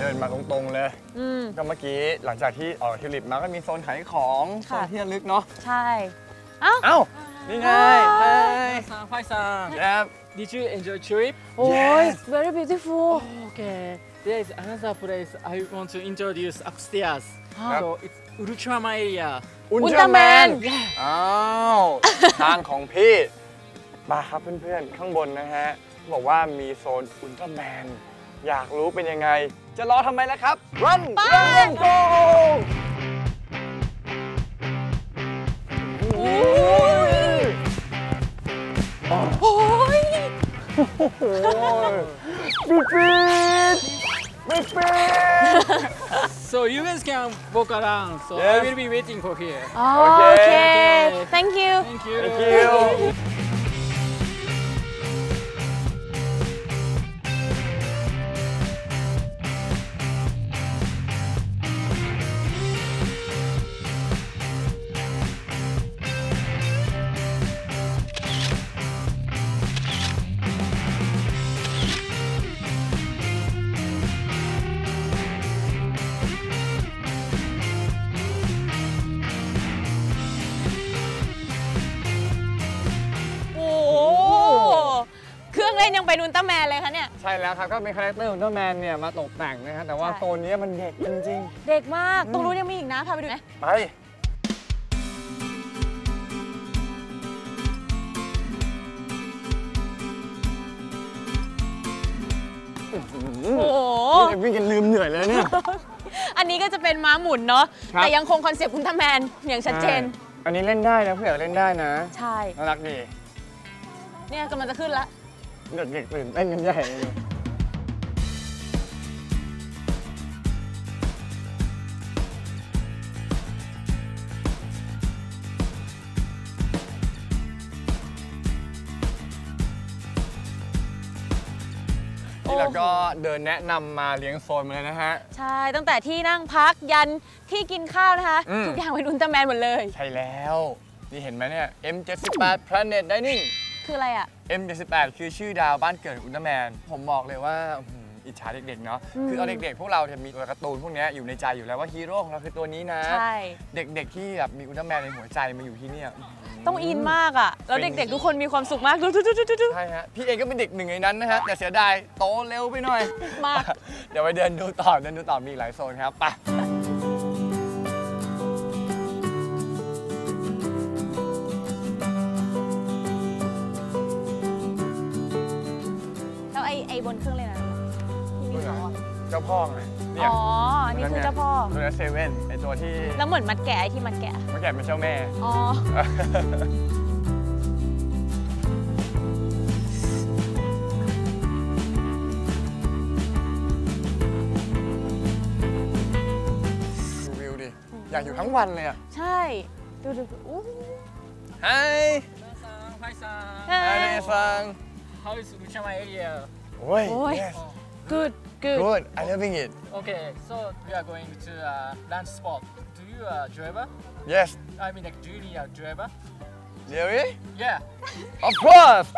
มาเดินมาตรงๆเลย อืม ก็เมื่อกี้หลังจากที่ออกทิวลิปมาก็มีโซนขายของโซค่ะ นที่ระลึกเนาะใช่ เอ้า เอ้านี่ไงว้าว Hi Hi, hi, san. Yep Did you enjoy trip? โอ้ย Yes very beautiful Okay. There is another place I want to introduce upstairs. Huh? So it's Ultraman area. อุลตร้า Ultraman แมน อ้าวทางของพี่มาครับเพื่อนๆ ข้างบนนะฮะ บอกว่ามีโซนอุลตร้าแมน อยากรู้เป็นยังไง จะรอทำไมล่ะครับ run run go โอ้ยโอ้ยโอ้ยปิดปิดปิดปิด So you guys can walk around. So Yes. I will be waiting for here. โอโอเคเค thank you Thank you. thank you เล่นยังไปนุนต้าแมนเลยคะเนี่ย ใช่แล้วครับ ก็เป็นคาแรคเตอร์ของอุลตร้าแมนเนี่ยมาตกแต่งนะครับแต่ว่าใช่โซนนี้มันเด็กจริงเด็กมาก ตรงนู้นยังมีอีกนะพาไปดูไหมๆไป โอ้โห นี่วิ่งกันลืมเหนื่อยเลยเนี่ย อันนี้ก็จะเป็นม้าหมุนเนาะ ครับ แต่ยังคงคอนเซปต์อุลตร้าแมนอย่างชัดเจน ใช่อันนี้เล่นได้นะเพื่อนเล่นได้นะ ใช่ น่ารักดี เนี่ยกำลังจะขึ้นละ เด็กๆตื่นเต้นกันใหญ่เลยนี่เราก็เดินแนะนำมาเลี้ยงโซนมาเลยนะฮะ ใช่ ตั้งแต่ที่นั่งพักยันที่กินข้าวนะคะ อืม ทุกอย่างเป็นอุลตร้าแมนหมดเลย ใช่แล้ว นี่เห็นไหมเนี่ย M78 Planet Dining คืออะไรอะ M78 คือชื่อดาวบ้านเกิดของอุลตร้าแมน ผมบอกเลยว่าอื้อหืออิจฉาเด็กๆเนาะอืมคือเอาเด็กๆ พวกเราจะมีตัวการ์ตูนพวกเนี้ยอยู่ในใจอยู่แล้วว่าฮีโร่ของเราคือตัวนี้นะ ใช่ เด็กๆที่แบบมีอุลตร้าแมนในหัวใจมาอยู่ที่เนี่ยอื้อหืต้องอินมากอะ แล้วเป็นเด็กๆ ทุกคนมีความสุขมากดูดูดูดูดูใช่ฮะ พี่เองก็เป็นเด็กหนึ่งในนั้นนะฮะ แต่เสียดายโตเร็วไปหน่อย มาก เดี๋ยวไปเดินดูต่อ เดินดูต่อมีอีกหลายโซนครับ ไป เขาอะเจ้าพ่อไงเนี่ยอ๋ออันนี้คือเจ้าพ่อตัวนั้นเซเว่นไอตัวที่ แล้วเหมือนมัดแกะไอ้ที่มัดแกะเมื่อกี้เป็นเจ้าแม่ อ๋อดูวิวดิอยากอยู่ทั้งวันเลยอะ ใช่ ดูดูดูอู้ Hi Hi, san. ใช่ Hi เนซัง How is Ultraman area? โอ้ยโอ้ย yes good good good I loving it Okay, so we are going to uh, lunch spot. Do you uh, driver? yes I mean, like, do you need a driver? really Yeah. of course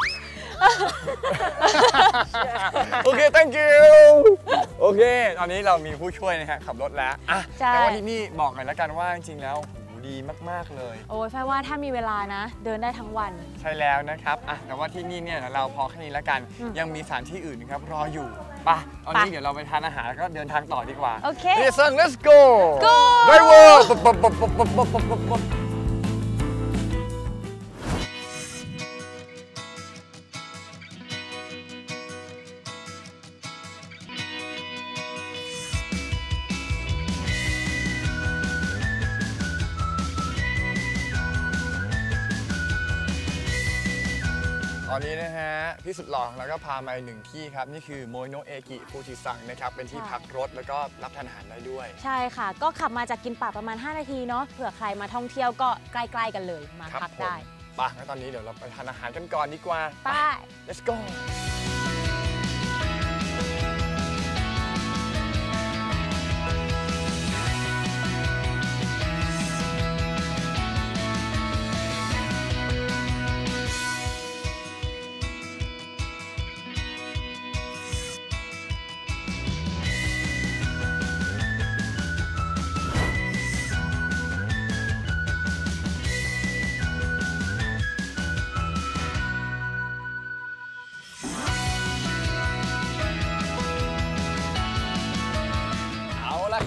โอเค thank you โอเค ตอนนี้เรามีผู้ช่วยนะฮะขับรถแล้วอะใช่ แต่ว่าที่นี่บอกหน่อยแล้วกันว่าจริงๆแล้วโหดีมากๆเลย โอ้ยแฟว่าถ้ามีเวลานะ เดินได้ทั้งวัน ใช่แล้วนะครับอะแต่ว่าที่นี่เนี่ยเราพอแค่นี้แล้วกันอืมยังมีสถานที่อื่นนะครับรออยู่ ไป่ะตอนนี้ไปเดี๋ยวเราไปทานอาหารแล้วก็เดินทางต่อดีกว่าโอเคเนซัง let's go Go driver ตอนนี้นะฮะพี่สุดหล่อของเราก็พามาอีกหนึ่งที่ครับ นี่คือโมโนเอกิฟูจิซังนะครับ เป็นที่ใช่พักรถแล้วก็รับทานอาหารได้ด้วย ใช่ค่ะ ก็ขับมาจากกินป่าประมาณ 5 นาทีเนาะเผื่อใครมาท่องเที่ยวก็ใกล้ๆกันเลยมาครับพักผมได้ไป่ะงั้นตอนนี้เดี๋ยวเราไปทานอาหารกันก่อนดีกว่าไป let's go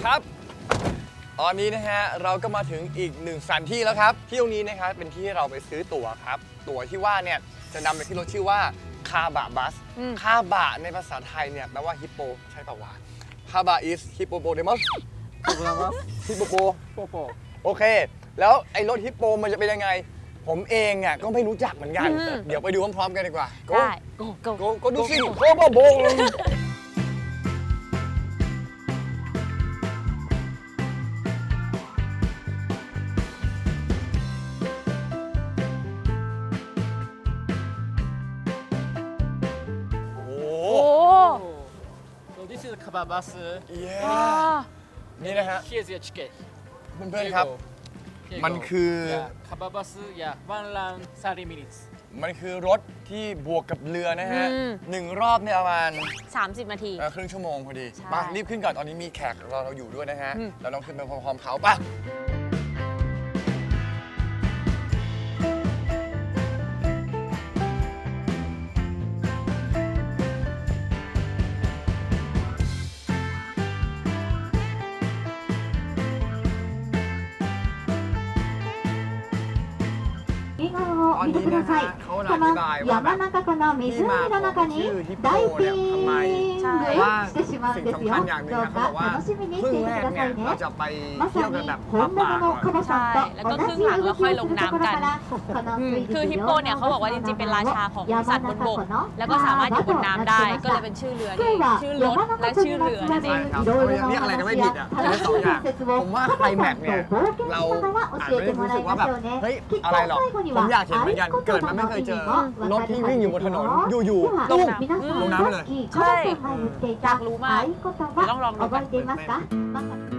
ครับ ตอนนี้นะฮะเราก็มาถึงอีกหนึ่งสถานที่แล้วครับที่ตรงนี้นะครับเป็นที่เราไปซื้อตั๋วครับ ตั๋วที่ว่าเนี่ยจะนำไปที่รถชื่อว่าคาบะบัสอืมคาบะในภาษาไทยเนี่ยแปลว่าฮิปโปใช่ปะวะคาบะ is hippopotamus ฮิปโปโปポポโอเค แล้วไอ้รถฮิปโปมันจะเป็นยังไง ผมเองอะก็ไม่รู้จักเหมือนกันอืมเดี๋ยวไปดูพร้อมๆกันดีกว่า Go ได้ Go go โกก็ดูสิโกโ So this is Kaba bus เย้ว้านี่นะฮะ Here's your ticket เพื่อนๆครับ Here you มัน go. คือ Yeah, Kaba bus yeah one round 30 minutes มันคือรถที่บวกกับเรือนะฮะอืมหนึ่งรอบเนี่ยประมาณ 30 นาทีเอ่อครึ่งชั่วโมงพอดีใช่ไปรีบขึ้นก่อนตอนนี้มีแขกรอเราอยู่ด้วยนะฮะอืมเราต้องขึ้นไปพร้อมๆเขาป่ะ この山の中の湖の中にダイビングしてしまうんですよ。どうか楽しみに ค し รึ่ て ง い แร て ก くだ เนี่ さ ย いね เรา。จะไป ま เที่ยว さ กัน に แบบ 本 ป่า 物のカバさんと同じ動きをするところからこの อืม 水 คือฮิปโปเนี่ยเขาบอกว่าจริงๆ เป็นราชาของสัตว์บนบก แล้วก็สามารถอยู่บนน้ำได้ ก็เลยเป็นชื่อเรือ 今 นี่ 日は ชื่อรถ 山の และ 中 ชื่อ に เรือ ま นั่น つ เอ わ ง るいろいろなお เรียกอะไรกันไม่ผิ 話 ดอ่ะ や เรียกสองอย่าง 楽しい説を ผมว่าไคลแม็กซ์เนี่ย เรา 教えてもらいましょうね เฮ้ย きっと อะไรหรอก 最後に ผม は อยากเห็นเหมือนกัน เกิดมาไม่เคยเจอ รถที่วิ่งอยู่บนถนนอยู่ๆตุ้มลงน้ำไปเลยใช่อยากรู้มากต้องลองดูกัน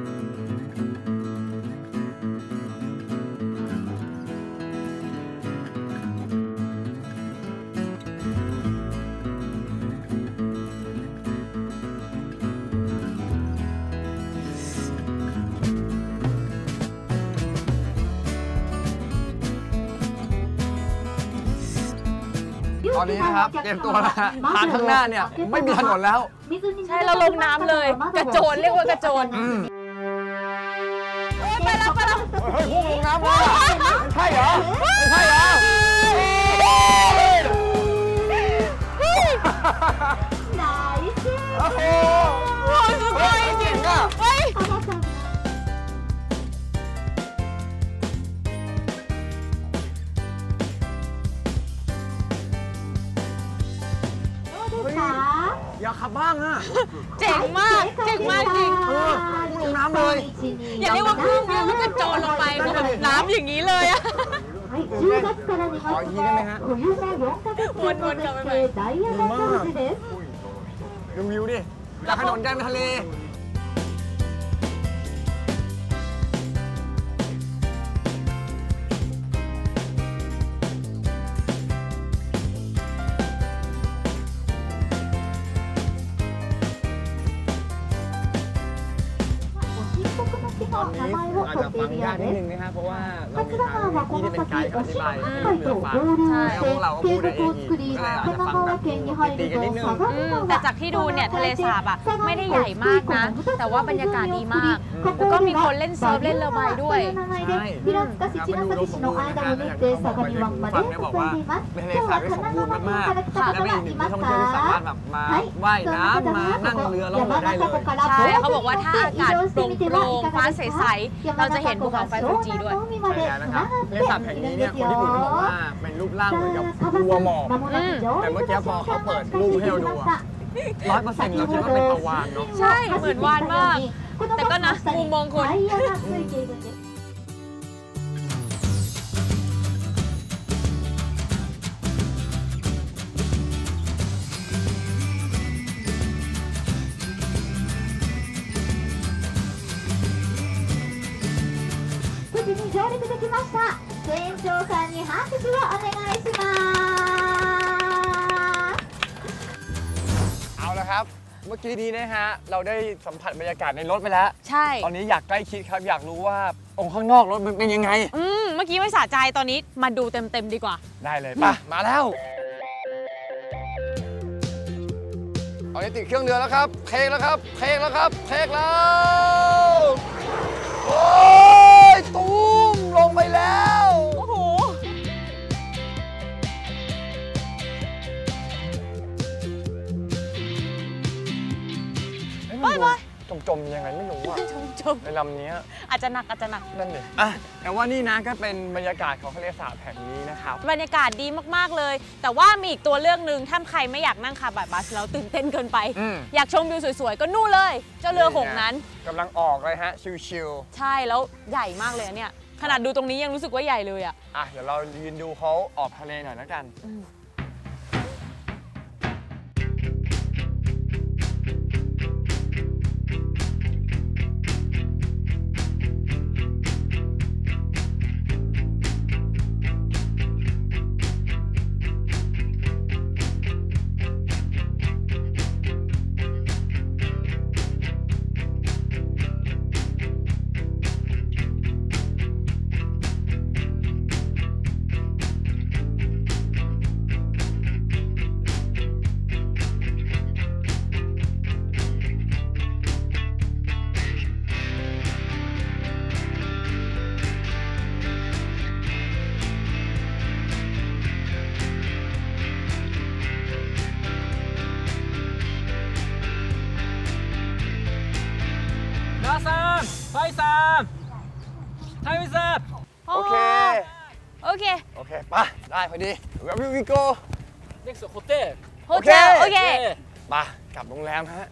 ตอนนี้นะครับเตรียมตัวแล้วฮะทางข้างหน้าเนี่ยไม่มีถนนแล้ว ใช่เราลงน้ำเลยกระโจนเรียกว่ากระโจนอืมไปแล้วไปแล้วเฮ้ยพุ่งลงน้ำเลยอะไม่ใช่เหรอไม่ใช่เหรอาขับบ้างอะเจ๋งมาก เจ๋งมากจริง เออกูลงน้ำเลย อย่าเรียกว่าครึ่งเดียวมันก็โจรลงไปแบบน้ำอย่างนี้เลยอะขออีกทีได้ไหมฮะวนๆกลับไปใหม่ดีมากดูวิวดิอยากถห้นอนใกล้ทะเล อาจจะฟังยากนิดนึงนะครับเพราะว่าเรามีทางที่เป็นไกด์อธิบายให้เรือฟังใช่พวกเราก็พูดได้เองก็เยอาจจะฟังแบบตีกันนิดนึงแต่จากที่ดูเนี่ยทะเลสาบอะไม่ได้ใหญ่มากนะแต่ว่าบรรยากาศดีมากก็มีคนเล่นเซิร์ฟเล่นระบายด้วย ใช่ที่เราดูสมบูรณ์นะคะแล้วอย่างที่เขาบอกไปถึงฝั่งได้บอกว่าทะเลสาบด้สมบูรณ์มากๆและเป็นอีกหนึ่ที่ท่องเที่ยวที่สามารถแบบมาว่ายน้ำมานั่งเรือล่องเรือได้เลยใช่เขาบอกว่าถ้าอากาศโปร่งโปร่งฟ้าใสๆเราจะเห็นภูเขาไฟฟูจิด้วยใช่แล้วนะครับทะเลสาบแห่งนี้เนี่ยคนญี่ปุ่นบอกว่าเป็นรูปร่างเหมือนกับวัวหมอบแต่เมื่อกี้พอเขาเปิดรูปให้เราดูร้อยเปอร์เซ็นต์เราคิดว่าเป็นปลาวานเนาะใช่เหมือนวานมาก このバスの下にタイヤがついているんです。無事に上陸できました船長さんに拍手をお願い เมื่อกี้นี้นะฮะ เราได้สัมผัสบรรยากาศในรถไปแล้ว ใช่ ตอนนี้อยากใกล้ชิดครับ อยากรู้ว่าองค์ข้างนอกรถมันเป็นยังไง อืม เมื่อกี้ไม่สะใจ ตอนนี้มาดูเต็มๆดีกว่า ได้เลยป่ะ มาแล้วโออนนี้ติดเครื่องเรือแล้วครับเทคแล้วครับเทคแล้วครับเทคแล้ว โอ้ยตูมลงไปแล้ว จมจมๆยังไงไม่รู้อะชมชมในลำเนี้ยอาจจะหนักอาจจะหนักนั่นดิอะแต่ว่านี่นะก็เป็นบรรยากาศของทะเลสาบแห่งนี้นะครับบรรยากาศดีมากๆเลย แต่ว่ามีอีกตัวเลือกหนึ่งถ้าใครไม่อยากนั่งคาร์บัสแล้วตื่นเต้นเกินไปอืมอยากชมวิวสวยๆ ก็นู่นเลย เจ้าเรือหงส์นั้นกำลังออกเลยฮะชิวใช่แล้วใหญ่มากเลยอะเนี่ยขนาดดูตรงนี้ยังรู้สึกว่าใหญ่เลยอะๆอะเดี๋ยวเรายืนดูเขาออกทะเลหน่อยแล้วกัน ได้พอดี where will we go next hotel hotel โอเค มา กลับโรงแรมฮะ